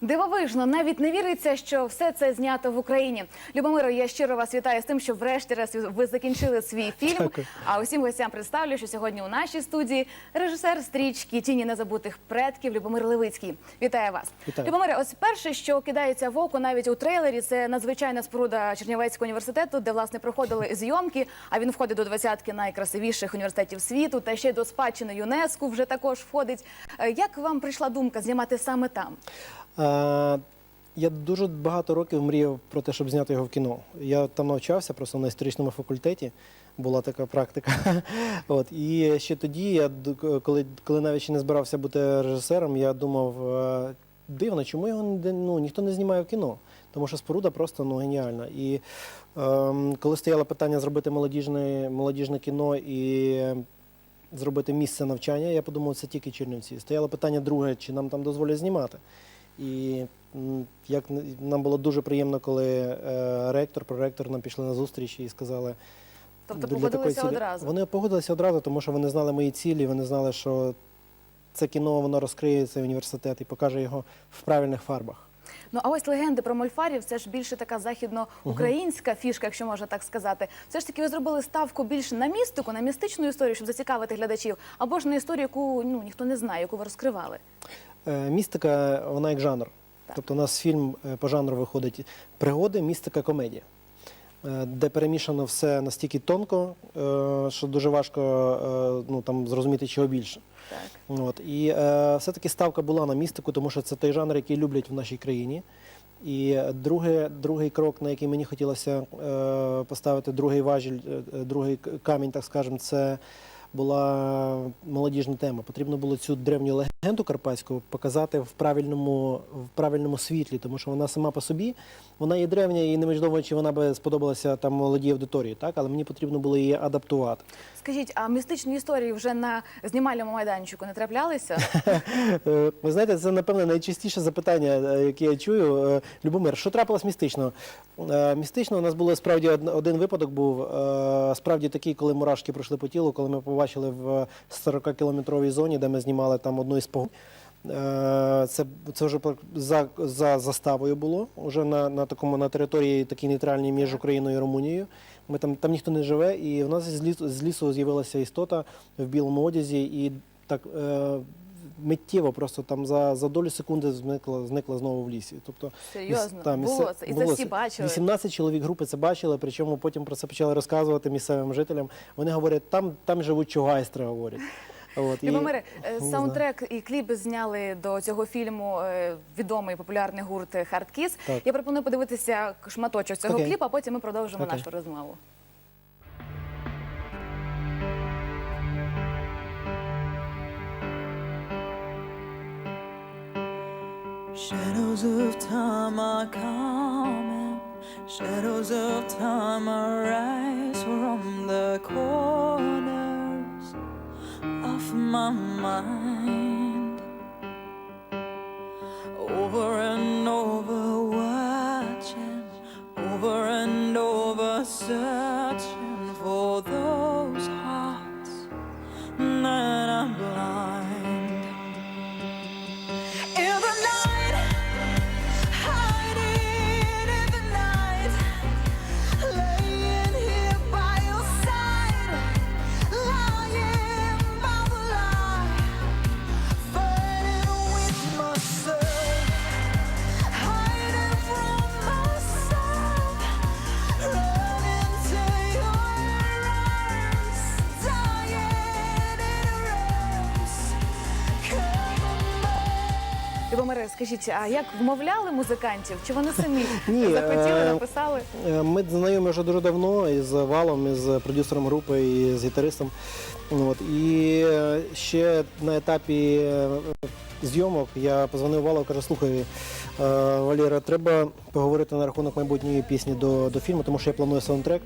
Дивовижно, навіть не віриться, що все це знято в Україні. Любомиро, я щиро вас вітаю з тим, що врешті-раз ви закінчили свій фільм. Дякую. А усім гостям представлю, що сьогодні у нашій студії режисер стрічки Тіні незабутих предків Любомир Левицький. Вітаю вас. Вітаю. Любомире, ось перше, що кидається в око навіть у трейлері, це надзвичайна споруда Чернівецького університету, де власне проходили зйомки. А він входить до двадцятки найкрасивіших університетів світу та ще й до спадщини ЮНЕСКО вже також входить. Е, Як вам прийшла думка знімати саме там? Я дуже багато років мріяв про те, щоб зняти його в кіно. Я там навчався просто на історичному факультеті. Була така практика. От і ще тоді, я коли, коли навіть ще не збирався бути режисером, я думав, е, дивно, чому його ну, ніхто не знімає в кіно. Тому що споруда просто ну, геніальна. І ем, коли стояло питання зробити молодіжне, молодіжне кіно і зробити місце навчання, я подумав, це тільки Чернівці. Стояло питання друге, чи нам там дозволять знімати. І як нам було дуже приємно, коли е, ректор, проректор нам пішли на зустріч і сказали. Тобто погодилися одразу. Вони погодилися одразу, тому що вони знали мої цілі, вони знали, що це кіно воно розкриє цей університет і покаже його в правильних фарбах. Ну а ось легенди про мольфарів це ж більше така західноукраїнська фішка, якщо можна так сказати. Все ж таки ви зробили ставку більше на містику, на містичну історію, щоб зацікавити глядачів, або ж на історію, яку ну ніхто не знає, яку ви розкривали. Е, Містика, вона як жанр. Так. Тобто у нас фільм е, по жанру виходить пригоди, містика, комедія. Е, Де перемішано все настільки тонко, е, що дуже важко е, ну, там, зрозуміти, чого більше. Так. От. І все-таки ставка була на містику, тому що це той жанр, який люблять в нашій країні. І друге, другий крок, на який мені хотілося поставити, другий важіль, другий камінь, так скажемо, це була молодіжна тема. Потрібно було цю древню легенду карпатську показати в правильному, в правильному світлі, тому що вона сама по собі, вона є древня і неважливо, чи вона би сподобалася там молодій аудиторії, так? але мені потрібно було її адаптувати. Скажіть, а містичні історії вже на знімальному майданчику не траплялися? Е, Ви знаєте, це напевне найчастіше запитання, е, яке я чую. Е, Любомир, що трапилось містично? Містично у нас було справді один випадок був справді такий, коли мурашки пройшли по тілу, коли ми побачили в 40-кілометровій зоні, де ми знімали там одну із погон. Е, Це, це вже за, за заставою було, вже на, на такому на території такій нейтральній між Україною і Румунією. Ми там, там ніхто не живе, і в нас з лісу, з лісу з'явилася істота в білому одязі, і так е, миттєво просто там за, за долю секунди зникла, зникла знову в лісі. Тобто, Серйозно? міс- та, Було місце- це? І це всі бачили? 18 чоловік групи це бачили, причому потім про це почали розказувати місцевим жителям. Вони говорять, там, там живуть чугайстри, говорять. От, і- Любомире, е, саундтрек і кліп зняли до цього фільму е, відомий популярний гурт Хардкіс. Я пропоную подивитися шматочок цього Окей. кліпу, а потім ми продовжимо Окей. нашу розмову. Shadows of time are coming, shadows of time arise from the mind. Over and over, watching, over and over, searching for those hearts that are blind. Скажіть, а як вмовляли музикантів? Чи вони самі Ні, захотіли, е, написали? Е, Ми знайомі вже дуже давно із Валом, із продюсером групи і з гітаристом. От. І е, ще на етапі е, зйомок я позвонив Валу і кажу, слухай, е, Валера, треба поговорити на рахунок майбутньої пісні до, до фільму, тому що я планую саундтрек.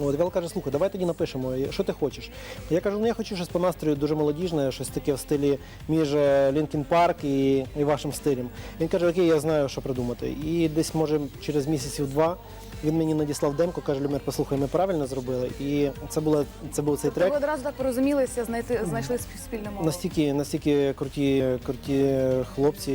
От Вел каже, слухай, давай тоді напишемо, що ти хочеш. Я кажу, ну я хочу щось по настрою дуже молодіжне, щось таке в стилі між Лінкін Парк і, і вашим стилем. Він каже, окей, я знаю, що придумати. І десь, може, через місяців два Він мені надіслав демку, каже, Люмир, послухай, ми правильно зробили. І це була це був цей Тобто ви одразу так порозумілися, знайти знайшли сп- спільну мову. Настільки, настільки круті, круті хлопці,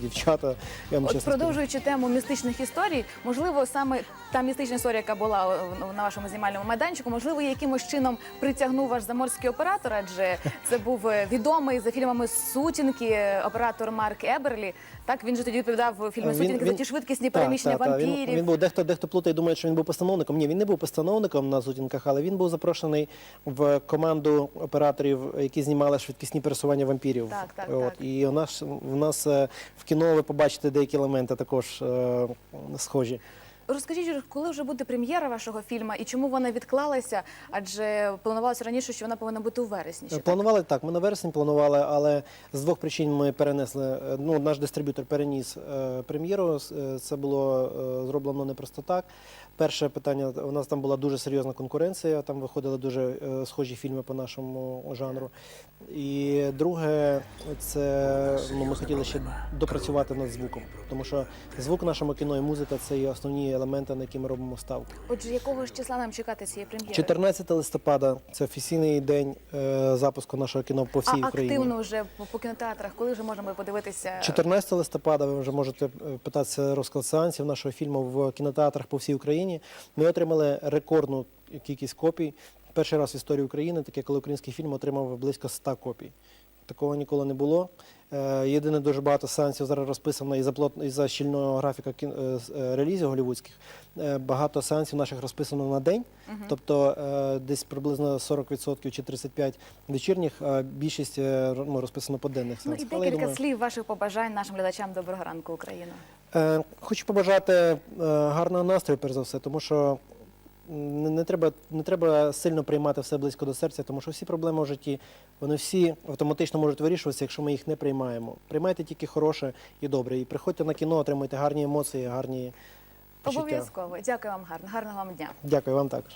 дівчата. Я вам От чесно продовжуючи тему містичних історій, можливо, саме та містична історія, яка була на вашому знімальному майданчику, можливо, якимось чином притягнув ваш заморський оператор, адже це був е, відомий за фільмами Сутінки оператор Марк Еберлі. Так він же тоді відповідав у фільмі Він- Сутінки за ті швидкісні Та, переміщення та, та. Він, він був дехто, дехто плутає, думає, що він був постановником. Ні, він не був постановником на зутінках, але він був запрошений в команду операторів, які знімали швидкісні пересування вампірів. Так, так, От. так. І у нас в нас е, в кіно ви побачите деякі елементи також е, схожі. Розкажіть, коли вже буде прем'єра вашого фільму і чому вона відклалася? Адже планувалося раніше, що вона повинна бути у вересні. ще, так? Планували так. Ми на вересень планували, але з двох причин ми перенесли. е, Ну, наш дистриб'ютор переніс е, прем'єру. Е, Це було зроблено не просто так. Перше питання: у нас там була дуже серйозна конкуренція. Там виходили дуже схожі фільми по нашому жанру. І друге, це ну, ми хотіли ще допрацювати над звуком, тому що звук нашому кіно і музика це є основні елементи, на які ми робимо ставку. Отже, якого ж числа нам чекати цієї прем'єри? 14 листопада це офіційний день е, запуску нашого кіно по всій а Україні. активно вже по, по кінотеатрах, коли вже буде подивитися? 14 листопада ви вже можете е, питатися розклад сеансів нашого фільму в кінотеатрах по всій Україні. Ми отримали рекордну кількість копій. Перший раз в історії України, таке, коли український фільм отримав близько 100 копій. Такого ніколи не було. Е, Єдине дуже багато сеансів зараз розписано із-за плот із-за щільного графіка кін... е, е, релізів голівудських. Багато сеансів наших розписано на день, тобто е, десь приблизно 40% чи 35% вечірніх, а більшість ну, розписано по денних Ну і декілька думаю- слів ваших побажань нашим глядачам. Доброго ранку, Україна. Хочу побажати гарного настрою, перш за все, тому що не, треба, не треба сильно приймати все близько до серця, тому що всі проблеми в житті, вони всі автоматично можуть вирішуватися, якщо ми їх не приймаємо. Приймайте тільки хороше і добре. І приходьте на кіно, отримуйте гарні емоції, гарні почуття. Обов'язково. Дякую вам гарно. Гарного вам дня. Дякую вам також.